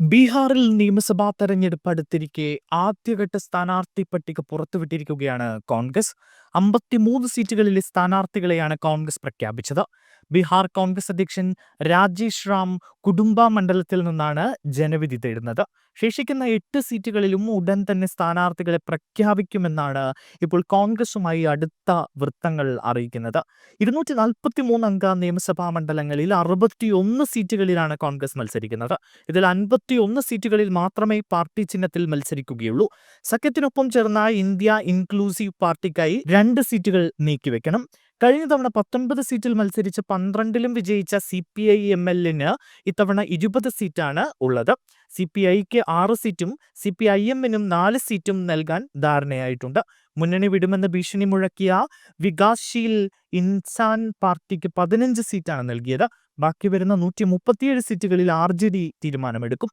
ബീഹാറിൽ നിയമസഭാ തെരഞ്ഞെടുപ്പ് അടുത്തിരിക്കെ ആദ്യഘട്ട സ്ഥാനാർത്ഥി പട്ടിക പുറത്തുവിട്ടിരിക്കുകയാണ് കോൺഗ്രസ്. അമ്പത്തിമൂന്ന് സീറ്റുകളിലെ സ്ഥാനാർത്ഥികളെയാണ് കോൺഗ്രസ് പ്രഖ്യാപിച്ചത്. ബീഹാർ കോൺഗ്രസ് അധ്യക്ഷൻ രാജേഷ് റാം കുടുംബ മണ്ഡലത്തിൽ നിന്നാണ് ജനവിധി തേടുന്നത്. ശേഷിക്കുന്ന എട്ട് സീറ്റുകളിലും ഉടൻ തന്നെ സ്ഥാനാർത്ഥികളെ പ്രഖ്യാപിക്കുമെന്നാണ് ഇപ്പോൾ കോൺഗ്രസുമായി അടുത്ത വൃത്തങ്ങൾ അറിയിക്കുന്നത്. ഇരുന്നൂറ്റി നാൽപ്പത്തി മൂന്ന് അംഗ നിയമസഭാ മണ്ഡലങ്ങളിൽ അറുപത്തിയൊന്ന് സീറ്റുകളിലാണ് കോൺഗ്രസ് മത്സരിക്കുന്നത്. ഇതിൽ അൻപത്തി ഒന്ന് സീറ്റുകളിൽ മാത്രമേ പാർട്ടി ചിഹ്നത്തിൽ മത്സരിക്കുകയുള്ളൂ. സഖ്യത്തിനൊപ്പം ചേർന്ന ഇന്ത്യ ഇൻക്ലൂസീവ് പാർട്ടിക്കായി രണ്ട് സീറ്റുകൾ നീക്കിവെക്കണം കഴിഞ്ഞ തവണ പത്തൊൻപത് സീറ്റിൽ മത്സരിച്ച് പന്ത്രണ്ടിലും വിജയിച്ച സി പി ഐ എം എല്ലിന് ഇത്തവണ ഇരുപത് സീറ്റാണ് ഉള്ളത്. സി പി ഐക്ക് ആറ് സീറ്റും സി പി ഐ എമ്മിനും നാല് സീറ്റും നൽകാൻ ധാരണയായിട്ടുണ്ട്. മുന്നണി വിടുമെന്ന് ഭീഷണി മുഴക്കിയ വികാസ്ശീൽ ഇൻസാൻ പാർട്ടിക്ക് പതിനഞ്ച് സീറ്റാണ് നൽകിയത്. ബാക്കി വരുന്ന നൂറ്റി മുപ്പത്തിയേഴ് സീറ്റുകളിൽ ആർ ജെ ഡി തീരുമാനമെടുക്കും.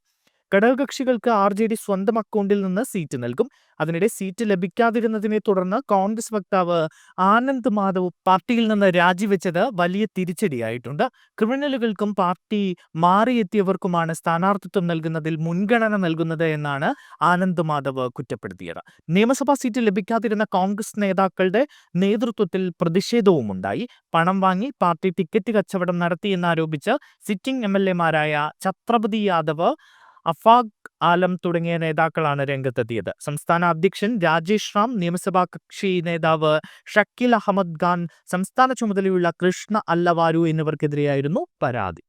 ഘടകകക്ഷികൾക്ക് ആർ ജെ ഡി സ്വന്തം അക്കൗണ്ടിൽ നിന്ന് സീറ്റ് നൽകും. അതിനിടെ സീറ്റ് ലഭിക്കാതിരുന്നതിനെ തുടർന്ന് കോൺഗ്രസ് വക്താവ് ആനന്ദ് മാധവ് പാർട്ടിയിൽ നിന്ന് രാജിവെച്ചത് വലിയ തിരിച്ചടിയായിട്ടുണ്ട്. ക്രിമിനലുകൾക്കും പാർട്ടി മാറിയെത്തിയവർക്കുമാണ് സ്ഥാനാർത്ഥിത്വം നൽകുന്നതിൽ മുൻഗണന നൽകുന്നത് എന്നാണ് ആനന്ദ് മാധവ് കുറ്റപ്പെടുത്തിയത്. നിയമസഭാ സീറ്റ് ലഭിക്കാതിരുന്ന കോൺഗ്രസ് നേതാക്കളുടെ നേതൃത്വത്തിൽ പ്രതിഷേധവും ഉണ്ടായി. പണം വാങ്ങി പാർട്ടി ടിക്കറ്റ് കച്ചവടം നടത്തിയെന്നാരോപിച്ച് സിറ്റിംഗ് എം എൽ എമാരായ ഛത്രപതി യാദവ് അഫാഖ് ആലം തുടങ്ങിയ നേതാക്കളാണ് രംഗത്തെത്തിയത്. സംസ്ഥാന അധ്യക്ഷൻ രാജേഷ് റാം നിയമസഭാ കക്ഷി നേതാവ് ഷക്കീൽ അഹമ്മദ് ഖാൻ സംസ്ഥാന ചുമതലയുള്ള കൃഷ്ണ അല്ലവാരു എന്നിവർക്കെതിരെയായിരുന്നു പരാതി.